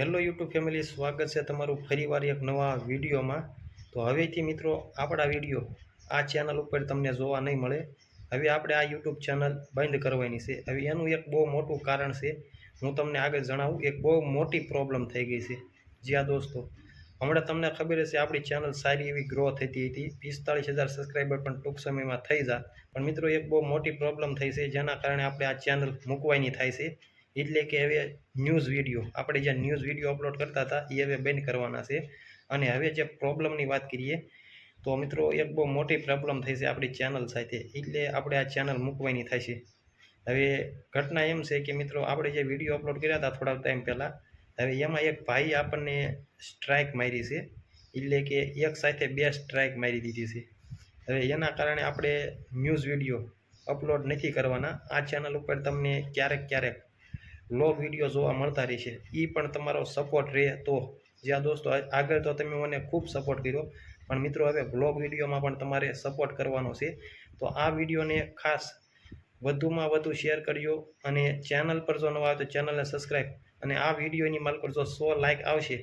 Hello YouTube family, સ્વાગત છે તમારું ફરીવાર એક નવા વિડીયોમાં. તો હવેથી મિત્રો આપણા વીડિયો આ ચેનલ ઉપર તમને જોવા નહીં મળે. હવે આપણે આ યુટ્યુબ ચેનલ બંધ કરવાની છે. હવે એનું એક બહુ મોટું કારણ છે, હું તમને આગળ જણાવું, એક બહુ મોટી પ્રોબ્લેમ થઈ ગઈ છે. જ્યાં દોસ્તો, હમણાં તમને ખબર હશે, આપણી ચેનલ સારી એવી ગ્રો થતી હતી. પિસ્તાળીસ હજાર સબસ્ક્રાઈબર પણ ટૂંક સમયમાં થઈ જા. પણ મિત્રો, એક બહુ મોટી પ્રોબ્લેમ થઈ છે, જેના કારણે આપણે આ ચેનલ મૂકવાની થાય છે. એટલે કે હવે ન્યૂઝ વીડિયો આપણે જે ન્યૂઝ વીડિયો અપલોડ કરતા હતા એ હવે બેન કરવાના છે. અને હવે જે પ્રોબ્લમની વાત કરીએ, તો મિત્રો એક બહુ મોટી પ્રોબ્લેમ થઈ છે આપણી ચેનલ સાથે. એટલે આપણે આ ચેનલ મૂકવાની થાય છે. હવે ઘટના એમ છે કે મિત્રો, આપણે જે વીડિયો અપલોડ કર્યા હતા થોડા ટાઈમ પહેલાં, હવે એમાં એક ભાઈ આપણને સ્ટ્રાઇક મારી છે. એટલે કે એક સાથે બે સ્ટ્રાઇક મારી દીધી છે. હવે એના કારણે આપણે ન્યૂઝ વીડિયો અપલોડ નથી કરવાના. આ ચેનલ ઉપર તમને ક્યારેક ક્યારેક વ્લોગ વીડિયો જોવા મળતા રહેશે એ પણ તમારો સપોર્ટ રહે તો જ્યાં દોસ્તો આગળ તો તમે મને ખૂબ સપોર્ટ કર્યો. પણ મિત્રો, હવે વ્લોગ વિડીયોમાં પણ તમારે સપોર્ટ કરવાનો છે. તો આ વિડીયોને ખાસ વધુમાં વધુ શેર કરજો અને ચેનલ પર જો નવા આવે તો ચેનલને સબસ્ક્રાઈબ અને આ વિડીયોની માલ જો સો લાઇક આવશે,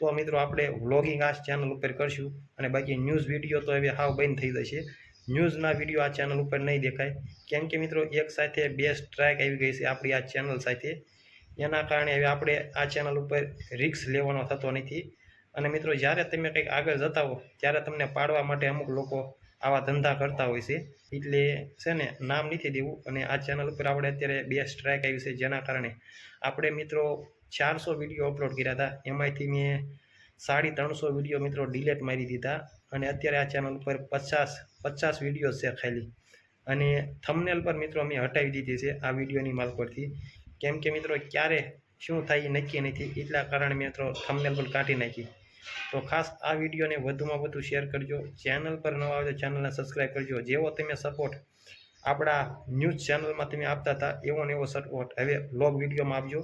તો મિત્રો, આપણે વ્લોગિંગ આ ચેનલ ઉપર કરશું. અને બાકી ન્યૂઝ વીડિયો તો હવે હાવ બંધ થઈ જશે. ન્યૂઝના વીડિયો આ ચેનલ ઉપર નહીં દેખાય. કેમ કે મિત્રો, એક સાથે બે સ્ટ્રાઇક આવી ગઈ છે આપણી આ ચેનલ સાથે. એના કારણે હવે આપણે આ ચેનલ ઉપર રિક્સ લેવાનો થતો નથી. અને મિત્રો, જ્યારે તમે કંઈક આગળ જતા હો, ત્યારે તમને પાડવા માટે અમુક લોકો આવા ધંધા કરતા હોય છે. એટલે છે ને, નામ નથી દેવું અને આ ચેનલ ઉપર આપણે અત્યારે બે સ્ટ્રાઇક આવી છે જેના કારણે. આપણે મિત્રો, ચારસો વીડિયો અપલોડ કર્યા હતા. એમાંથી મેં સાડી ત્રણસો વીડિયો મિત્રો ડિલેટ મારી દીધા. અને અત્યારે આ ચેનલ ઉપર પચાસ પચાસ વીડિયો છે ખાલી. અને થમનેલ પર મિત્રો મેં હટાવી દીધી છે આ વિડીયોની માલ પરથી. કેમ કે મિત્રો ક્યારે શું થાય નક્કી નથી. એટલા કારણે મિત્રો થમનેલ પણ કાઢી નાખી. તો ખાસ આ વિડીયોને વધુમાં વધુ શેર કરજો. ચેનલ પર નવા આવે તો ચેનલને સબસ્ક્રાઈબ કરજો. જેવો તમે સપોર્ટ આપણા ન્યૂઝ ચેનલમાં તમે આપતા હતા, એવો ને એવો સપોર્ટ હવે બ્લોગ વિડીયોમાં આપજો.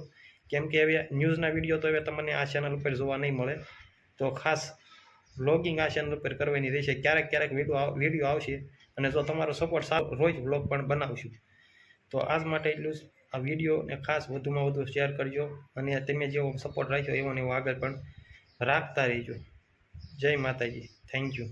કેમ કે હવે ન્યૂઝના વીડિયો તો હવે તમને આ ચેનલ ઉપર જોવા નહીં મળે. તો ખાસ બ્લોગિંગ આ ચેનલ ઉપર કરવાની રહેશે. ક્યારેક ક્યારેક વીડિયો વીડિયો આવશે અને જો તમારો સપોર્ટ સારો, રોજ વ્લોગ પણ બનાવશું. તો આજ માટે એટલું આ વિડીયોને ખાસ વધુમાં વધુ શેર કરજો અને તમે જેવો સપોર્ટ રાખ્યો એવો ને એવો આગળ પણ રાખતા રહેજો. જય માતાજી. Thank you